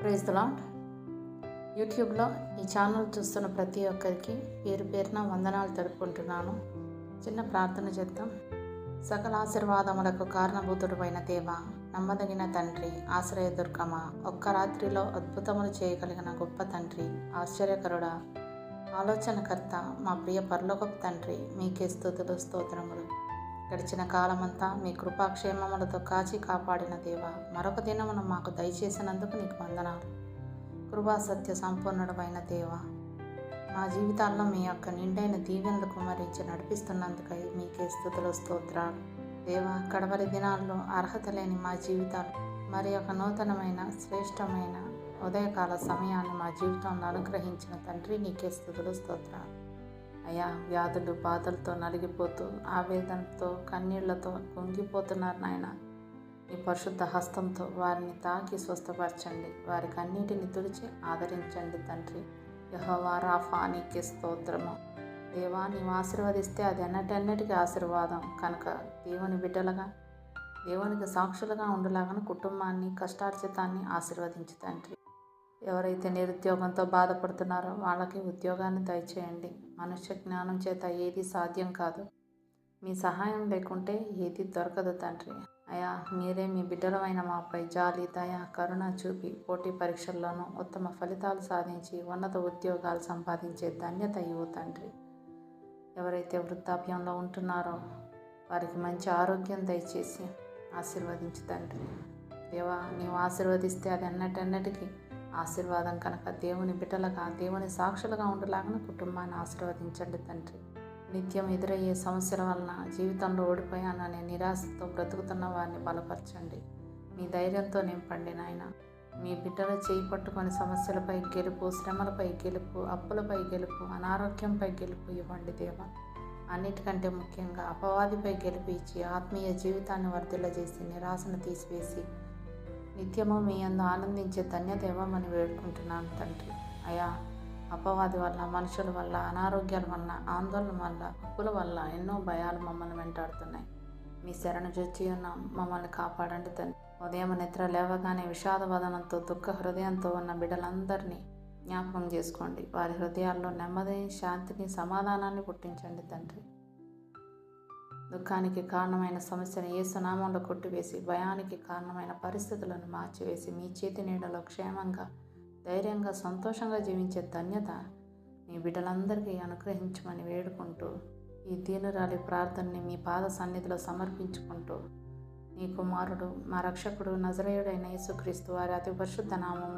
Praise lord యూట్యూబ్లో ఈ channel చూస్తున్న ప్రతి ఒక్కరికి పేరు పేరున వందనాలు తెలుపుకుంటున్నాను చిన్న ప్రార్థన చేద్దాం. సకల ఆశీర్వాదములకు కారణభూతుడైన దేవ నమ్మదగిన తండ్రి ఆశ్రయ దుర్గమ ఒక్క రాత్రిలో అద్భుతములు చేయగలిగిన గొప్ప తండ్రి ఆశ్చర్యకరుడా ఆలోచనకర్త మా ప్రియ పరలోకపు తండ్రి మీకే స్థుతులు స్తోత్రములు. గడిచిన కాలమంతా మీ కృపాక్షేమములతో కాచి కాపాడిన దేవ మరొక దినమును మాకు దయచేసినందుకు నీకు వందనాలు. కృపా సత్య సంపూర్ణుడమైన దేవ మా జీవితాల్లో మీ యొక్క నిండైన దీవెనలు కుమరించి నడిపిస్తున్నందుకై మీకే స్థుతులు స్తోత్రాలు. దేవ కడవరి దినాల్లో అర్హత లేని మా జీవితాలు మరి ఒక నూతనమైన శ్రేష్టమైన ఉదయకాల సమయాన్ని మా జీవితంలో అనుగ్రహించిన తండ్రి నీకే స్థుతులు స్తోత్రాలు. అయ్యా వ్యాధులు బాధలతో నలిగిపోతూ ఆవేదనతో కన్నీళ్ళతో కుంగిపోతున్నారు నాయన. నీ పరిశుద్ధ హస్తంతో వారిని తాకి స్వస్థపరచండి. వారి కన్నీటిని తుడిచి ఆదరించండి తండ్రి. యహోవా రాఫా నీకే స్తోత్రము. దేవా నీవు ఆశీర్వదిస్తే అది అన్నటన్నిటికీ ఆశీర్వాదం. కనుక దేవుని బిడ్డలుగా దేవునికి సాక్షులుగా ఉండలాగా కుటుంబాన్ని కష్టార్జితాన్ని ఆశీర్వదించి తండ్రి. ఎవరైతే నిరుద్యోగంతో బాధపడుతున్నారో వాళ్ళకి ఉద్యోగాన్ని దయచేయండి. మనుష్య జ్ఞానం చేత ఏది సాధ్యం కాదు. మీ సహాయం లేకుంటే ఏది దొరకదు తండ్రి. అయా మీరే మీ బిడ్డలమైన మాపై జాలి దయ కరుణ చూపి పోటీ పరీక్షల్లోనూ ఉత్తమ ఫలితాలు సాధించి ఉన్నత ఉద్యోగాలు సంపాదించే ధన్యత ఇవ్వు తండ్రి. ఎవరైతే వృద్ధాప్యంలో ఉంటున్నారో వారికి మంచి ఆరోగ్యం దయచేసి ఆశీర్వదించు తండ్రి. దేవా నీవు ఆశీర్వదిస్తే అది అన్నటన్నటికీ ఆశీర్వాదం కనుక దేవుని బిడ్డలుగా దేవుని సాక్షులుగా ఉండలాగా కుటుంబాన్ని ఆశీర్వదించండి తండ్రి. నిత్యం ఎదురయ్యే సమస్యల వలన జీవితంలో ఓడిపోయాననే నిరాశతో బ్రతుకుతున్న వారిని బలపరచండి. మీ ధైర్యంతో నింపండి నాయన. మీ బిడ్డలు చేయి పట్టుకొని సమస్యలపై గెలుపు శ్రమలపై గెలుపు అప్పులపై గెలుపు అనారోగ్యంపై గెలుపు ఇవ్వండి దేవా. అన్నిటికంటే ముఖ్యంగా అపవాదిపై గెలిపించి ఆత్మీయ జీవితాన్ని వర్ధిల్లజేసి నిరాశను తీసివేసి నిత్యము మీ అందు ఆనందించే ధన్యత ఇవ్వమని వేడుకుంటున్నాను తండ్రి. అయా అపవాది వల్ల మనుషుల వల్ల అనారోగ్యాల వల్ల ఆందోళన వల్ల అప్పుల వల్ల ఎన్నో భయాలు మమ్మల్ని వెంటాడుతున్నాయి. మీ శరణు చొచ్చి ఉన్న. మమ్మల్ని కాపాడండి తండ్రి. ఉదయం నిద్ర లేవగానే విషాద వదనంతో దుఃఖ హృదయంతో ఉన్న బిడ్డలందరినీ జ్ఞాపకం చేసుకోండి. వారి హృదయాల్లో నెమ్మదిని శాంతిని సమాధానాన్ని పుట్టించండి తండ్రి. దుఃఖానికి కారణమైన సమస్యను ఏ సునామంలో కొట్టివేసి భయానికి కారణమైన పరిస్థితులను మార్చివేసి మీ చేతి నీడలో క్షేమంగా ధైర్యంగా సంతోషంగా జీవించే ధన్యత మీ బిడ్డలందరికీ అనుగ్రహించమని వేడుకుంటూ ఈ దీనురాలి ప్రార్థనని మీ పాద సన్నిధిలో సమర్పించుకుంటూ నీ కుమారుడు మా రక్షకుడు నజరేయుడైన యేసుక్రీస్తు వారి అతి పరిశుద్ధ నామం